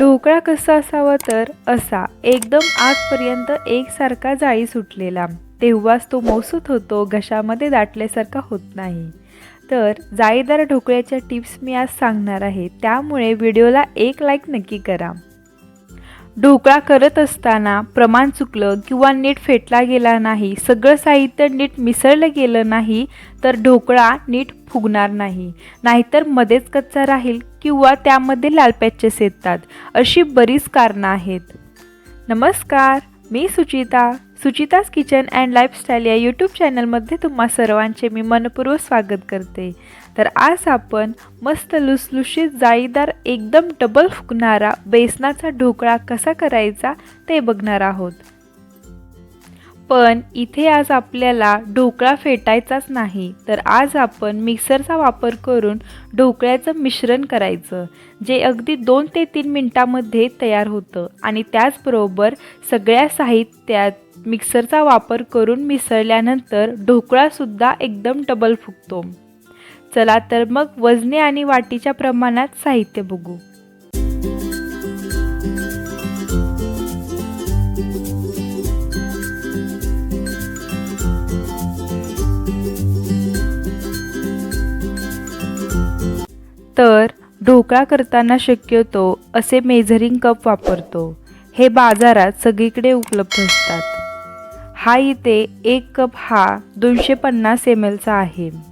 ढोकळा कसा असावा तर असा. एकदम आजपर्यंत एकसारखा जाळी सुटलेला. तेव्हाच तो मौसूत होतो घशामध्ये दाटल्यासारखा होत नाही. तर जाळीदार ढोकळ्याच्या टिप्स मी आज सांगणार आहे. त्यामुळे व्हिडिओला एक लाईक नक्की करा. ढोकळा करत असताना प्रमाण चुकलं किंवा नीट फेटला गेला नाही सगळं साहित्य नीट मिसळलं गेलं नाही तर ढोकळा नीट फुगणार नाही. नाहीतर मध्येच कच्चा राहील किंवा त्यामध्ये लाल पॅचेस येतात अशी बरीच कारणं आहेत. नमस्कार मी Suchita. Suchita's kitchen and lifestyle या यूट्यूब चॅनलमध्ये तुम्हा सर्वांचे मी मनपूर्वक स्वागत करते. तर आज आपण मस्त लुसलुशीत जाळीदार एकदम डबल फुकणारा बेसनाचा ढोकळा कसा करायचा ते बघणार आहोत. पण इथे आज आपल्याला ढोकळा फेटायचाच नाही तर आज आपण मिक्सरचा वापर करून ढोकळ्याचं मिश्रण करायचं जे अगदी दोन ते तीन मिनटामध्ये तयार होतं. आणि त्याचबरोबर सगळ्या साहित्यात मिक्सरचा वापर करून मिसळल्यानंतर ढोकळासुद्धा एकदम डबल फुगतो चला तर मग वजने आणि वाटीच्या प्रमाणात साहित्य बघू. तर ढोकळा करताना शक्यतो असे मेझरिंग कप वापरतो. हे बाजारात सगळीकडे उपलब्ध असतात. हा इथे एक कप हा दोनशे पन्नास एम एलचा आहे.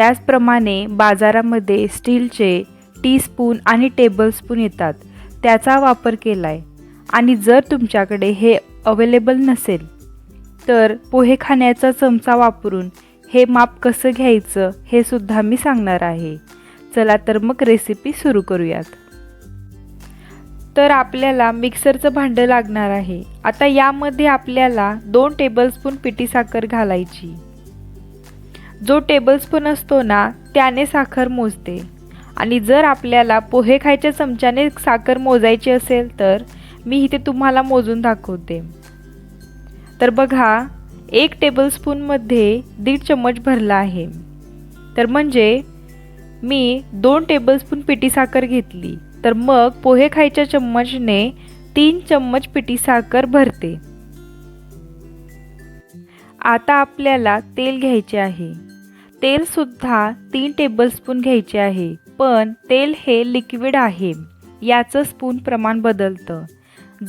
त्याचप्रमाणे बाजारामध्ये स्टीलचे टीस्पून आणि टेबलस्पून येतात. त्याचा वापर केला आहे आणि जर तुमच्याकडे हे अवेलेबल नसेल तर पोहे खाण्याचा चमचा वापरून हे माप कसं घ्यायचं हे सुद्धा मी सांगणार आहे. चला तर मग रेसिपी सुरू करूयात. तर आपल्याला मिक्सरचं भांडं लागणार आहे. आता यामध्ये आपल्याला दोन टेबलस्पून पिठी साखर घालायची. जो टेबलस्पून असतो ना त्याने साखर मोजते. आणि जर आपल्याला पोहे खायच्या चमच्याने साखर मोजायची असेल तर मी इथे तुम्हाला मोजून दाखवते. तर बघा एक टेबलस्पूनमध्ये दीड चम्मच भरला आहे. तर म्हणजे मी दोन टेबलस्पून पिठी साखर घेतली. तर मग पोहे खायच्या चम्मचने तीन चम्मच पिठी साखर भरते. आता आपल्याला तेल घ्यायचे आहे. तेलसुद्धा तीन टेबलस्पून घ्यायचे आहे. पण तेल हे लिक्विड आहे. याचं स्पून प्रमाण बदलतं.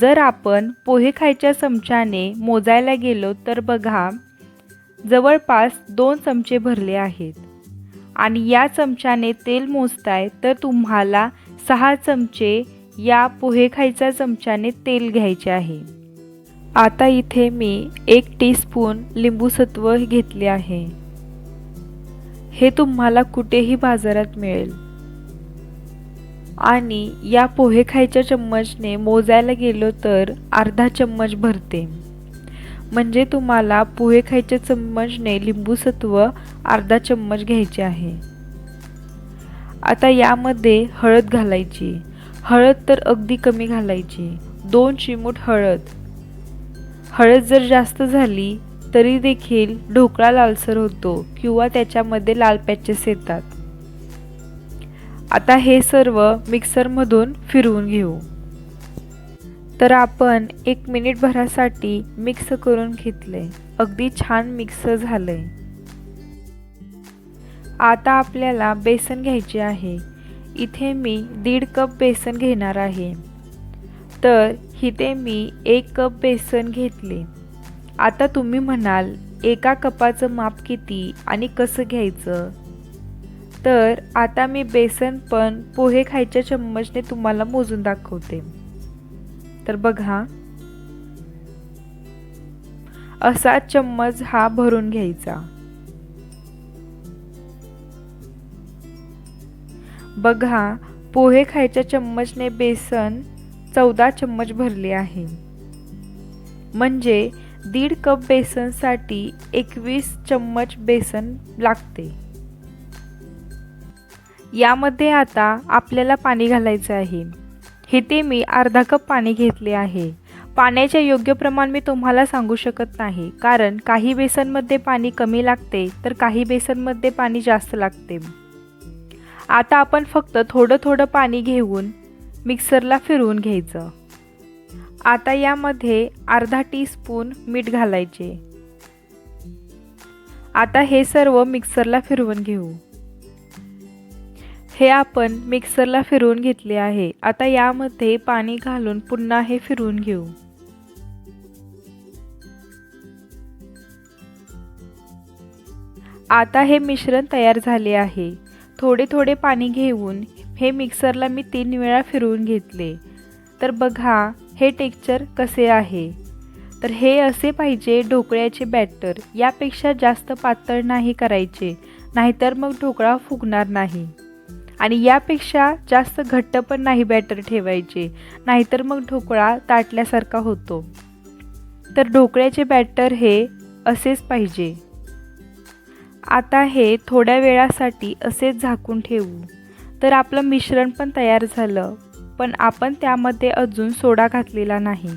जर आपण पोहे खायच्या चमच्याने मोजायला गेलो तर बघा जवळपास दोन चमचे भरले आहेत. आणि या चमच्याने तेल मोजताय तर तुम्हाला सहा चमचे या पोहे खायच्या चमच्याने तेल घ्यायचे आहे. आता इथे मी एक टीस्पून लिंबूसत्व घेतले आहे. हे तुम्हाला कुठेही बाजारात मिळेल. आणि या पोहे खायच्या चम्मचने मोजायला गेलो तर अर्धा चम्मच भरते. म्हणजे तुम्हाला पोहे खायच्या चम्मचने लिंबूसत्व अर्धा चम्मच घ्यायचे आहे. आता यामध्ये हळद घालायची. हळद तर अगदी कमी घालायची. दोन चिमूट हळद. हळद जर जास्त झाली तरी देखील ढोकळा लालसर होतो किंवा त्याच्यामध्ये लाल पॅचेस येतात. आता हे सर्व मिक्सरमधून फिरवून घेऊ. तर आपण एक मिनिटभरासाठी मिक्स करून घेतले. अगदी छान मिक्स झालंय. आता आपल्याला बेसन घ्यायचे आहे. इथे मी दीड कप बेसन घेणार आहे. तर इथे मी एक कप बेसन घेतले. आता तुम्ही म्हणाल एका कपाचं माप किती आणि कसं घ्यायचं? तर आता मी बेसन पण पोहे खायच्या चम्मचने तुम्हाला मोजून दाखवते. तर बघा. असा चम्मच हा भरून घ्यायचा. बघा पोहे खायच्या चम्मचने बेसन चौदा चम्मच भरले आहे. म्हणजे दीड कप बेसनसाठी एकवीस चम्मच बेसन लागते. यामध्ये आता आपल्याला पाणी घालायचं आहे. हे ते मी अर्धा कप पाणी घेतले आहे. पाण्याचे योग्य प्रमाण मी तुम्हाला सांगू शकत नाही कारण काही बेसनमध्ये पाणी कमी लागते तर काही बेसनमध्ये पाणी जास्त लागते. आता आपण फक्त थोडं थोडं पाणी घेऊन मिक्सरला फिरवून घ्यायचं. आता यामध्ये अर्धा टीस्पून मीठ घालायचे. आता हे सर्व मिक्सरला फिरवून घेऊ. हे आपण मिक्सरला फिरवून घेतले आहे. आता यामध्ये पाणी घालून पुन्हा हे फिरवून घेऊ. आता हे मिश्रण तयार झाले आहे. थोडे थोडे पाणी घेऊन हे मिक्सरला मी तीन वेळा फिरवून घेतले. तर बघा हे टेक्चर कसे आहे? तर हे असे पाहिजे ढोकळ्याचे बॅटर. यापेक्षा जास्त पातळ नाही करायचे नाहीतर मग ढोकळा फुगणार नाही. आणि यापेक्षा जास्त घट्ट पण नाही बॅटर ठेवायचे नाहीतर मग ढोकळा ताटल्यासारखा होतो. तर ढोकळ्याचे बॅटर हे असेच पाहिजे. आता हे थोड्या वेळासाठी असेच झाकून ठेवू. तर आपलं मिश्रण पण तयार झालं. पण आपण त्यामध्ये अजून सोडा घातलेला नाही.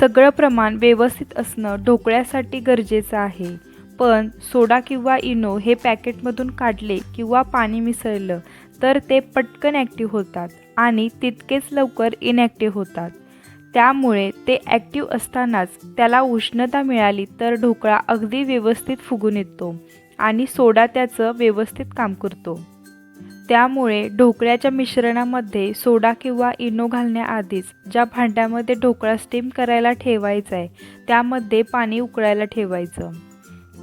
सगळं प्रमाण व्यवस्थित असणं ढोकळ्यासाठी गरजेचं आहे. पण सोडा किंवा इनो हे पॅकेटमधून काढले किंवा पाणी मिसळलं तर ते पटकन ॲक्टिव्ह होतात आणि तितकेच लवकर इनॲक्टिव्ह होतात. त्यामुळे ते ॲक्टिव्ह असतानाच त्याला उष्णता मिळाली तर ढोकळा अगदी व्यवस्थित फुगून येतो आणि सोडा त्याचं व्यवस्थित काम करतो. त्यामुळे ढोकळ्याच्या मिश्रणामध्ये सोडा किंवा इनो घालण्याआधीच ज्या भांड्यामध्ये ढोकळा स्टीम करायला ठेवायचा आहे त्यामध्ये पाणी उकळायला ठेवायचं.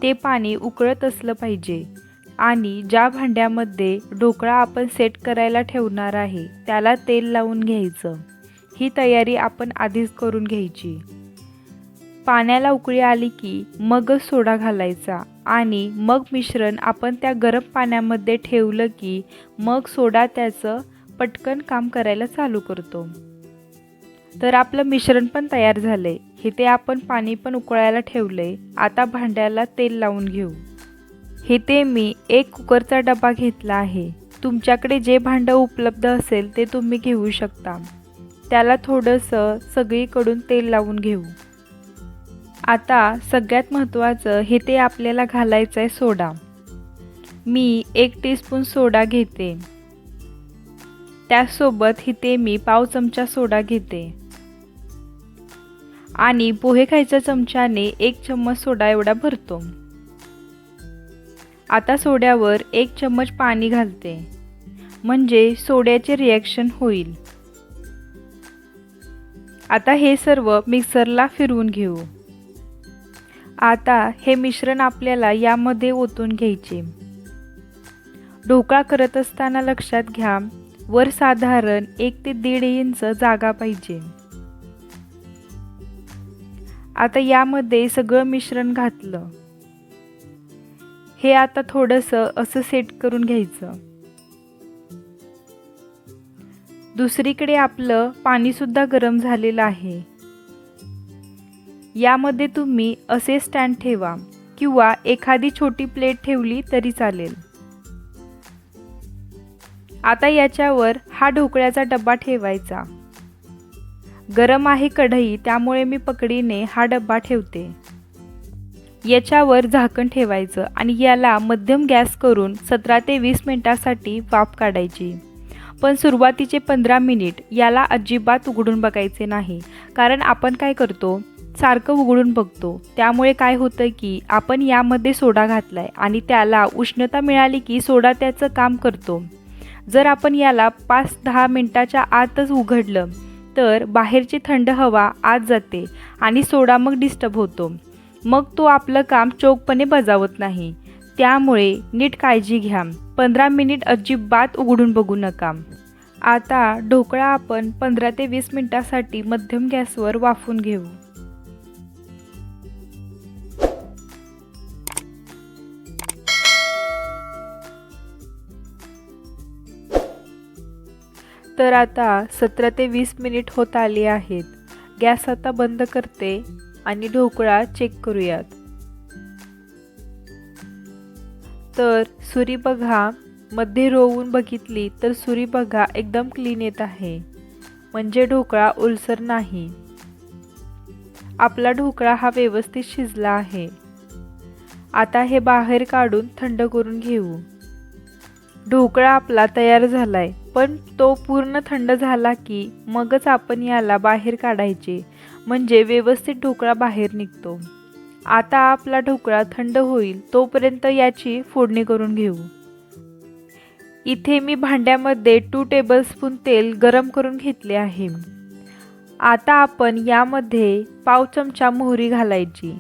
ते पाणी उकळत असलं पाहिजे. आणि ज्या भांड्यामध्ये ढोकळा आपण सेट करायला ठेवणार आहे त्याला तेल लावून घ्यायचं. ही तयारी आपण आधीच करून घ्यायची. पाण्याला उकळी आली की मगच सोडा घालायचा. आणि मग मिश्रण आपण त्या गरम पाण्यामध्ये ठेवलं की मग सोडा त्याचं पटकन काम करायला चालू करतो. तर आपलं मिश्रण पण तयार झालं. हे ते आपण पाणी पण उकळायला ठेवलंय आता भांड्याला तेल लावून घेऊ. हे ते मी एक कुकरचा डबा घेतला आहे. तुमच्याकडे जे भांडं उपलब्ध असेल ते तुम्ही घेऊ शकता. त्याला थोडंसं सगळीकडून तेल लावून घेऊ. आता सगळ्यात महत्त्वाचं हे ते आपल्याला घालायचं आहे सोडा. मी एक टीस्पून सोडा घेते. त्यासोबत इथे मी पाव चमचा सोडा घेते. आणि पोहे खायच्या चमच्याने एक चम्मच सोडा एवढा भरतो. आता सोड्यावर एक चम्मच पाणी घालते. म्हणजे सोड्याचे रिॲक्शन होईल. आता हे सर्व मिक्सरला फिरवून घेऊ. आता हे मिश्रण आपल्याला यामध्ये ओतून घ्यायचे. ढोकळा करत असताना लक्षात घ्या वर साधारण एक ते दीड इंच जागा पाहिजे. आता यामध्ये सगळं मिश्रण घातलं. हे आता थोडंसं असं सेट करून घ्यायचं. दुसरीकडे आपलं पाणीसुद्धा गरम झालेलं आहे. यामध्ये तुम्ही असे स्टँड ठेवा किंवा एखादी छोटी प्लेट ठेवली तरी चालेल. आता याच्यावर हा ढोकळ्याचा डब्बा ठेवायचा. गरम आहे कढई त्यामुळे मी पकडीने हा डब्बा ठेवते. याच्यावर झाकण ठेवायचं आणि याला मध्यम गॅस करून सतरा ते वीस मिनटासाठी वाफ काढायची. पण सुरुवातीचे पंधरा मिनिट याला अजिबात उघडून बघायचे नाही. कारण आपण काय करतो सारखं उघडून बघतो. त्यामुळे काय होतं की आपण यामध्ये सोडा घातला आहे आणि त्याला उष्णता मिळाली की सोडा त्याचं काम करतो. जर आपण याला पाच दहा मिनटाच्या आतच उघडलं तर बाहेरची थंड हवा आत जाते आणि सोडा मग डिस्टर्ब होतो. मग तो आपलं काम चोखपणे बजावत नाही. त्यामुळे नीट काळजी घ्या. पंधरा मिनिट अजिबात उघडून बघू नका. आता ढोकळा आपण पंधरा ते वीस मिनटासाठी मध्यम गॅसवर वाफून घेऊ. तर आता सतरा ते वीस मिनिट होत आली आहेत. गॅस आता बंद करते आणि ढोकळा चेक करूयात. तर सुरी बघा मध्ये रोवून बघितली तर सुरी बघा एकदम क्लीन येत आहे. म्हणजे ढोकळा ओलसर नाही. आपला ढोकळा हा व्यवस्थित शिजला आहे. आता हे बाहेर काढून थंड करून घेऊ. ढोकळा आपला तयार झालाय. पण तो पूर्ण थंड झाला की मगच आपण याला बाहेर काढायचे म्हणजे व्यवस्थित ढोकळा बाहेर निघतो. आता आपला ढोकळा थंड होईल तोपर्यंत याची फोडणी करून घेऊ. इथे मी भांड्यामध्ये टू टेबलस्पून तेल गरम करून घेतले आहे. आता आपण यामध्ये पाव चमचा मोहरी घालायची.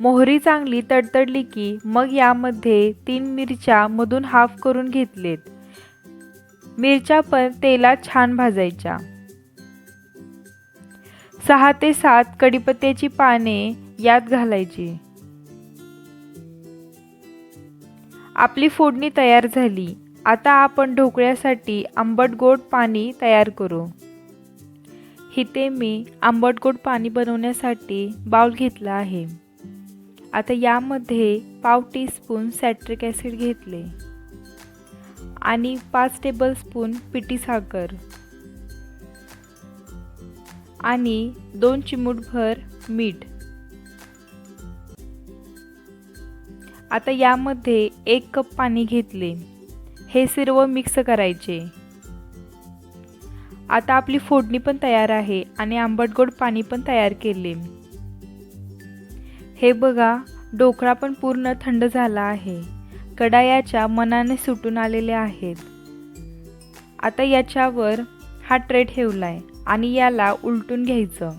मोहरी चांगली तडतडली की मग यामध्ये तीन मिरच्या मधून हाफ करून घेतलेत. मिरच्या पण तेलात छान भाजायच्या. सहा ते सात कडीपत्त्याची पाने यात घालायची. आपली फोडणी तयार झाली. आता आपण ढोकळ्यासाठी आंबट गोड पाणी तयार करू. इथे मी आंबट गोड पाणी बनवण्यासाठी बाउल घेतला आहे. आता यामध्ये पाव टीस्पून सॅट्रिक ॲसिड घेतले. आणि पाच टेबलस्पून पिठी साखर. आणि दोन चिमूटभर मीठ. आता यामध्ये एक कप पाणी घेतले. हे सर्व मिक्स करायचे. आता आपली फोडणी पण तयार आहे आणि आंबट गोड पाणी पण तयार केले. हे बघा ढोकळा पण पूर्ण थंड झाला आहे. कडायाच्या मनाने सुटून आलेले आहेत. आता याच्यावर हा ट्रे ठेवलाय आणि याला उलटून घ्यायचं.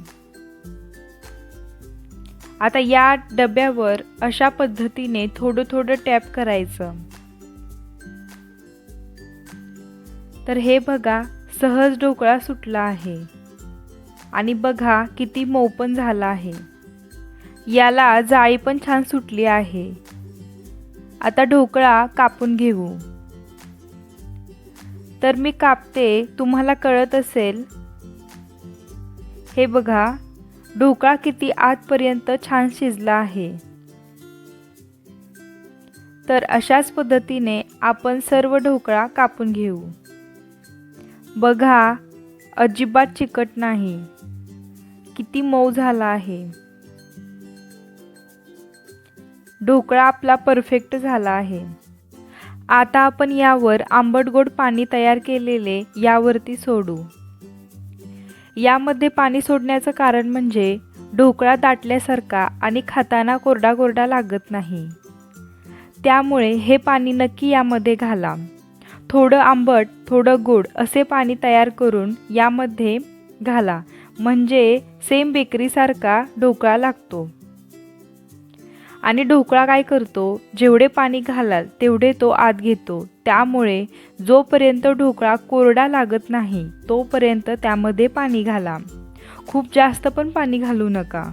आता या डब्यावर अशा पद्धतीने थोडं थोडं टॅप करायचं. तर हे बघा सहज ढोकळा सुटला आहे. आणि बघा किती मऊ पण झाला आहे. याला जाळी पण छान सुटली आहे. आता ढोकळा कापून घेऊ. तर मी कापते तुम्हाला कळत असेल. हे बघा ढोकळा किती आतपर्यंत छान शिजला आहे. तर अशाच पद्धतीने आपण सर्व ढोकळा कापून घेऊ. बघा अजिबात चिकट नाही. किती मऊ झाला आहे. ढोकळा आपला परफेक्ट झाला आहे. आता आपण यावर आंबट गोड पाणी तयार केलेले यावरती सोडू. यामध्ये पाणी सोडण्याचं कारण म्हणजे ढोकळा दाटल्यासारखा आणि खाताना कोरडा कोरडा लागत नाही. त्यामुळे हे पाणी नक्की यामध्ये घाला. थोडं आंबट थोडं गोड असे पाणी तयार करून यामध्ये घाला. म्हणजे सेम बेकरीसारखा ढोकळा लागतो. आणि ढोकळा काय करतो? जेवढे पाणी घालाल तेवढे तो आत घेतो. त्यामुळे जोपर्यंत ढोकळा कोरडा लागत नाही तोपर्यंत त्यामध्ये पाणी घाला. खूप जास्त पण पाणी घालू नका.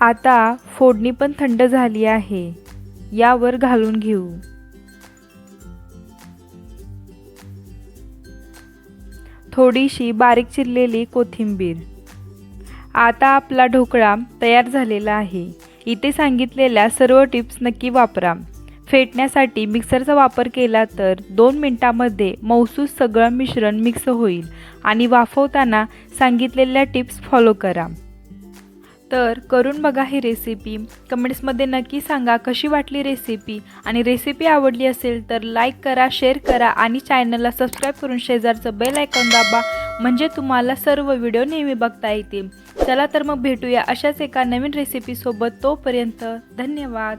आता फोडणी पण थंड झाली आहे. यावर घालून घेऊ. थोडीशी बारीक चिरलेली कोथिंबीर. आता आपला ढोकळा तयार झालेला आहे. इथे सांगितलेल्या सर्व टिप्स नक्की वापरा. फेटण्यासाठी मिक्सरचा वापर केला तर दोन मिनटामध्ये मौसूस सगळं मिश्रण मिक्स होईल आणि वाफवताना सांगितलेल्या टिप्स फॉलो करा. तर करून बघा ही रेसिपी. कमेंट्समध्ये नक्की सांगा कशी वाटली रेसिपी आणि रेसिपी आवडली असेल तर लाईक करा शेअर करा आणि चॅनलला सबस्क्राईब करून शेजारचं बेल आयकॉन दाबा. म्हणजे तुम्हाला सर्व व्हिडिओ नेहमी बघता येतील. चला तर मग भेटूया अशाच एका नवीन रेसिपीसोबत तोपर्यंत धन्यवाद.